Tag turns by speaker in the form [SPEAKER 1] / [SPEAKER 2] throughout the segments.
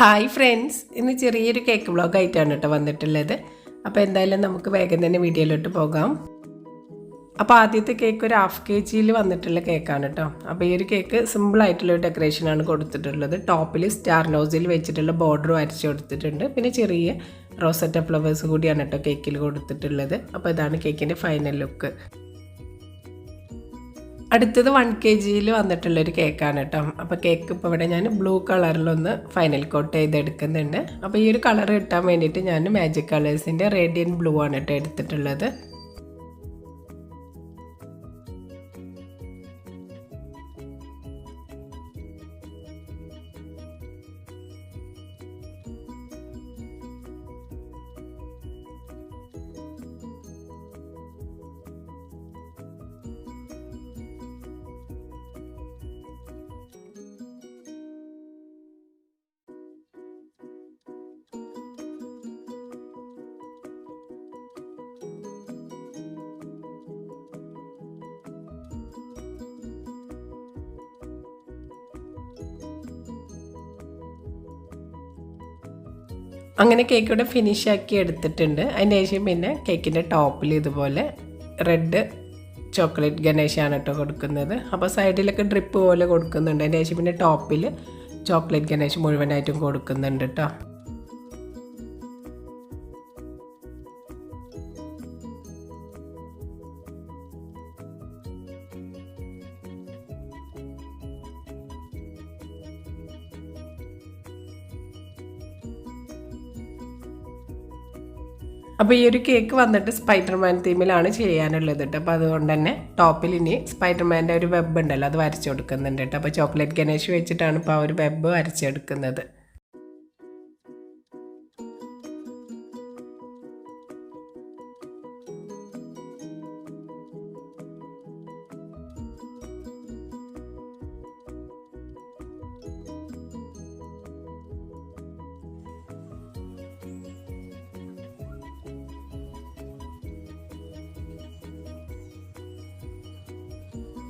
[SPEAKER 1] Hi friends. ഇന്ന് ചെറിയൊരു cake blog ആയിട്ടാണ് കേട്ടോ വന്നിട്ടുള്ളത്. അപ്പോൾ എന്തായാലും നമുക്ക് വേഗം തന്നെ വീഡിയോയിലോട്ട് പോകാം. അപ്പോൾ ആദ്യത്തെ കേക്ക് ഒരു ഹാഫ് കെ ജിയിൽ വന്നിട്ടുള്ള കേക്കാണ് കേട്ടോ. അപ്പോൾ ഈ ഒരു കേക്ക് സിമ്പിൾ ആയിട്ടുള്ള ഒരു ഡെക്കറേഷനാണ് കൊടുത്തിട്ടുള്ളത്. ടോപ്പിൽ സ്റ്റാർ നോസിൽ വെച്ചിട്ടുള്ള ബോർഡർ വരച്ച് കൊടുത്തിട്ടുണ്ട്. പിന്നെ ചെറിയ റോസറ്റ ഫ്ലവേഴ്സ് കൂടിയാണ് കേട്ടോ കേക്കിൽ കൊടുത്തിട്ടുള്ളത്. അപ്പോൾ ഇതാണ് കേക്കിന്റെ ഫൈനൽ ലുക്ക് അടുത്തത് വൺ കെ ജിയിൽ വന്നിട്ടുള്ളൊരു കേക്കാണ് കേട്ടോ. അപ്പോൾ കേക്ക് ഇപ്പോൾ ഇവിടെ ഞാൻ ബ്ലൂ കളറിലൊന്ന് ഫൈനൽ കോട്ട് ചെയ്തെടുക്കുന്നുണ്ട് അപ്പോൾ ഈ ഒരു കളർ കിട്ടാൻ വേണ്ടിയിട്ട് ഞാൻ മാജിക് കളേഴ്സിന്റെ റേഡിയൻ ബ്ലൂ ആണ് കേട്ടോ എടുത്തിട്ടുള്ളത്. അങ്ങനെ കേക്ക് ഇവിടെ ഫിനിഷ് ആക്കി എടുത്തിട്ടുണ്ട്. അതിന് ശേഷം പിന്നെ കേക്കിന്റെ ടോപ്പിൽ ഇതുപോലെ റെഡ് ചോക്ലേറ്റ് ഗണേശാണ് കേട്ടോ കൊടുക്കുന്നത്. അപ്പോൾ സൈഡിലൊക്കെ ഡ്രിപ്പ് പോലെ കൊടുക്കുന്നുണ്ട്. അതിന് ശേഷം പിന്നെ ടോപ്പിൽ ചോക്ലേറ്റ് ഗണേശ് മുഴുവനായിട്ടും കൊടുക്കുന്നുണ്ട് കേട്ടോ അപ്പോൾ ഈ ഒരു കേക്ക് വന്നിട്ട് സ്പൈഡർമാൻ തീമിലാണ് ചെയ്യാനുള്ളത് കേട്ടോ അപ്പോൾ അതുകൊണ്ട് തന്നെ ടോപ്പിൽ ഇനി സ്പൈഡർമാന്റെ ഒരു വെബ് ഉണ്ടല്ലോ അത് വരച്ചു കൊടുക്കുന്നുണ്ട് കേട്ടോ അപ്പോൾ ചോക്ലേറ്റ് ഗണേഷ് വെച്ചിട്ടാണ് ഇപ്പോൾ ആ ഒരു വെബ് വരച്ചെടുക്കുന്നത്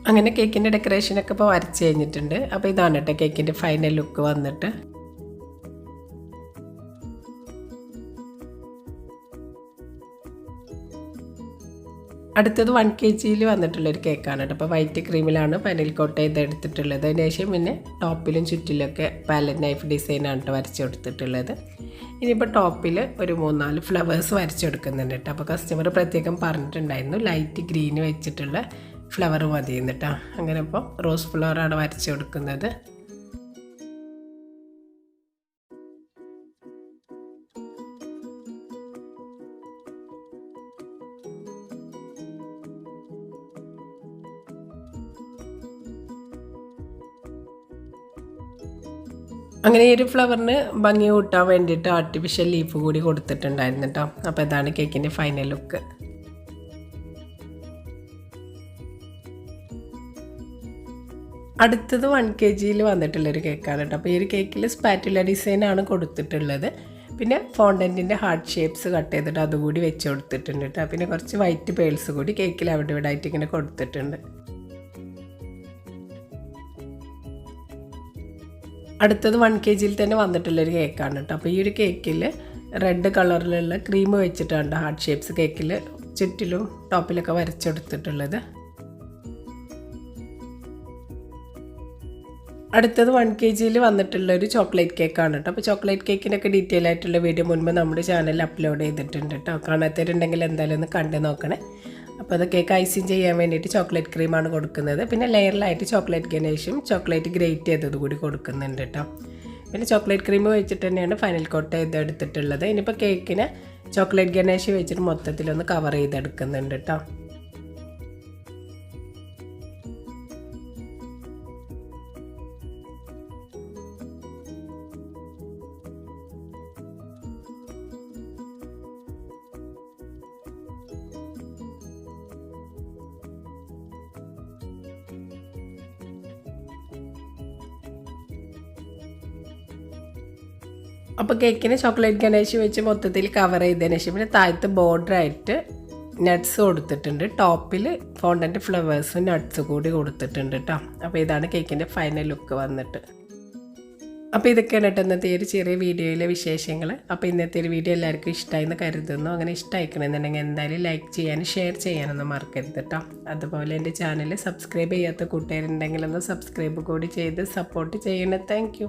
[SPEAKER 1] അങ്ങനെ കേക്കിന്റെ ഡെക്കറേഷനൊക്കെ ഇപ്പോൾ വരച്ച് കഴിഞ്ഞിട്ടുണ്ട്. അപ്പോൾ ഇതാണ് കേട്ടോ കേക്കിന്റെ ഫൈനൽ ലുക്ക് വന്നിട്ട്. അടുത്തത് വൺ കെ ജിയിൽ വന്നിട്ടുള്ളൊരു കേക്കാണ് കേട്ടോ. അപ്പോൾ വൈറ്റ് ക്രീമിലാണ് ഫൈനൽ കോട്ട് ചെയ്ത് എടുത്തിട്ടുള്ളത്. അതിന് ശേഷം പിന്നെ ടോപ്പിലും ചുറ്റിലൊക്കെ പാലറ്റ് നൈഫ് ഡിസൈനാണ് കേട്ടോ വരച്ച് കൊടുത്തിട്ടുള്ളത്. ഇനിയിപ്പോൾ ടോപ്പിൽ ഒരു മൂന്നാൽ ഫ്ലവേഴ്സ് വരച്ച് കൊടുക്കുന്നുണ്ട് കേട്ടോ. അപ്പോൾ കസ്റ്റമർ പ്രത്യേകം പറഞ്ഞിട്ടുണ്ടായിരുന്നു. ലൈറ്റ് ഗ്രീന് വെച്ചിട്ടുള്ള ഫ്ലവർ മതി എന്നിട്ടാ. അങ്ങനെ ഇപ്പോൾ റോസ് ഫ്ലവറാണ് വരച്ച് കൊടുക്കുന്നത്. അങ്ങനെ ഈ ഒരു ഫ്ലവറിന് ഭംഗി കൂട്ടാൻ വേണ്ടിയിട്ട് ആർട്ടിഫിഷ്യൽ ലീഫ് കൂടി കൊടുത്തിട്ടുണ്ടായിരുന്നു കേട്ടോ. അപ്പോൾ ഇതാണ് കേക്കിന്റെ ഫൈനൽ ലുക്ക് അടുത്തത് വൺ കെ ജിയിൽ വന്നിട്ടുള്ളൊരു കേക്കാണ് കേട്ടോ അപ്പോൾ ഈ ഒരു കേക്കിൽ സ്പാറ്റുല ഡിസൈനാണ് കൊടുത്തിട്ടുള്ളത്. പിന്നെ ഫോണ്ടന്റിന്റെ ഹാർട്ട് ഷേപ്സ് കട്ട് ചെയ്തിട്ട് അതുകൂടി വെച്ച് കൊടുത്തിട്ടുണ്ട് കേട്ടോ പിന്നെ കുറച്ച് വൈറ്റ് പേൾസ് കൂടി കേക്കിൽ അവിടെ ഇവിടെ ആയിട്ട് ഇങ്ങനെ കൊടുത്തിട്ടുണ്ട്. അടുത്തത് വൺ കെ ജിയിൽ തന്നെ വന്നിട്ടുള്ളൊരു കേക്കാണ് കേട്ടോ അപ്പോൾ ഈ ഒരു കേക്കിൽ റെഡ് കളറിലുള്ള ക്രീം വെച്ചിട്ടാണ് ഹാർട്ട് ഷേപ്സ് കേക്കിൽ ചുറ്റിലും ടോപ്പിലൊക്കെ വരച്ചെടുത്തിട്ടുള്ളത് അടുത്തത് വൺ കെ ജിയിൽ വന്നിട്ടുള്ള ഒരു ചോക്ലേറ്റ് കേക്കാണ് കേട്ടോ അപ്പോൾ ചോക്ലേറ്റ് കേക്കിനൊക്കെ ഡീറ്റെയിൽ ആയിട്ടുള്ള വീഡിയോ മുൻപ് നമ്മുടെ ചാനലിൽ അപ്ലോഡ് ചെയ്തിട്ടുണ്ട് കേട്ടോ കാണാത്തവരുണ്ടെങ്കിൽ എന്തായാലും ഒന്ന് കണ്ടു നോക്കണേ. അപ്പോൾ അത് കേക്ക് ഐസിങ് ചെയ്യാൻ വേണ്ടിയിട്ട് ചോക്ലേറ്റ് ക്രീമാണ് കൊടുക്കുന്നത്. പിന്നെ ലെയറിലായിട്ട് ചോക്ലേറ്റ് ഗണേഷും ചോക്ലേറ്റ് ഗ്രേറ്റ് ചെയ്തത് കൂടി കൊടുക്കുന്നുണ്ട് കേട്ടോ പിന്നെ ചോക്ലേറ്റ് ക്രീം വെച്ചിട്ട് തന്നെയാണ് ഫൈനൽ കോട്ട് ചെയ്തെടുത്തിട്ടുള്ളത് ഇനിയിപ്പോൾ കേക്കിന് ചോക്ലേറ്റ് ഗണേഷ് വെച്ചിട്ട് മൊത്തത്തിലൊന്ന് കവർ ചെയ്തെടുക്കുന്നുണ്ട് കേട്ടോ അപ്പോൾ കേക്കിന് ചോക്ലേറ്റ് ഗണേശ് വെച്ച് മൊത്തത്തിൽ കവർ ചെയ്തതിന് ശേഷം പിന്നെ താഴത്ത് ബോർഡറായിട്ട് നട്ട്സ് കൊടുത്തിട്ടുണ്ട്. ടോപ്പിൽ ഫോണ്ടന്റ് ഫ്ലവേഴ്സും നട്ട്സ് കൂടി കൊടുത്തിട്ടുണ്ട് കേട്ടോ അപ്പോൾ ഇതാണ് കേക്കിന്റെ ഫൈനൽ ലുക്ക് വന്നിട്ട്. അപ്പോൾ ഇതൊക്കെയാണ് കേട്ടോ ഇന്നത്തെ ഒരു ചെറിയ വീഡിയോയിലെ വിശേഷങ്ങൾ അപ്പോൾ ഇന്നത്തെ ഒരു വീഡിയോ എല്ലാവർക്കും ഇഷ്ടമായി എന്ന് കരുതുന്നു. അങ്ങനെ ഇഷ്ടമായിക്കണമെന്നുണ്ടെങ്കിൽ എന്തായാലും ലൈക്ക് ചെയ്യാനും ഷെയർ ചെയ്യാനൊന്നും മറക്കരുത് കേട്ടോ അതുപോലെ എന്റെ ചാനൽ സബ്സ്ക്രൈബ് ചെയ്യാത്ത കൂട്ടുകാരുണ്ടെങ്കിൽ ഒന്ന് സബ്സ്ക്രൈബ് കൂടി ചെയ്ത് സപ്പോർട്ട് ചെയ്യണേ. താങ്ക്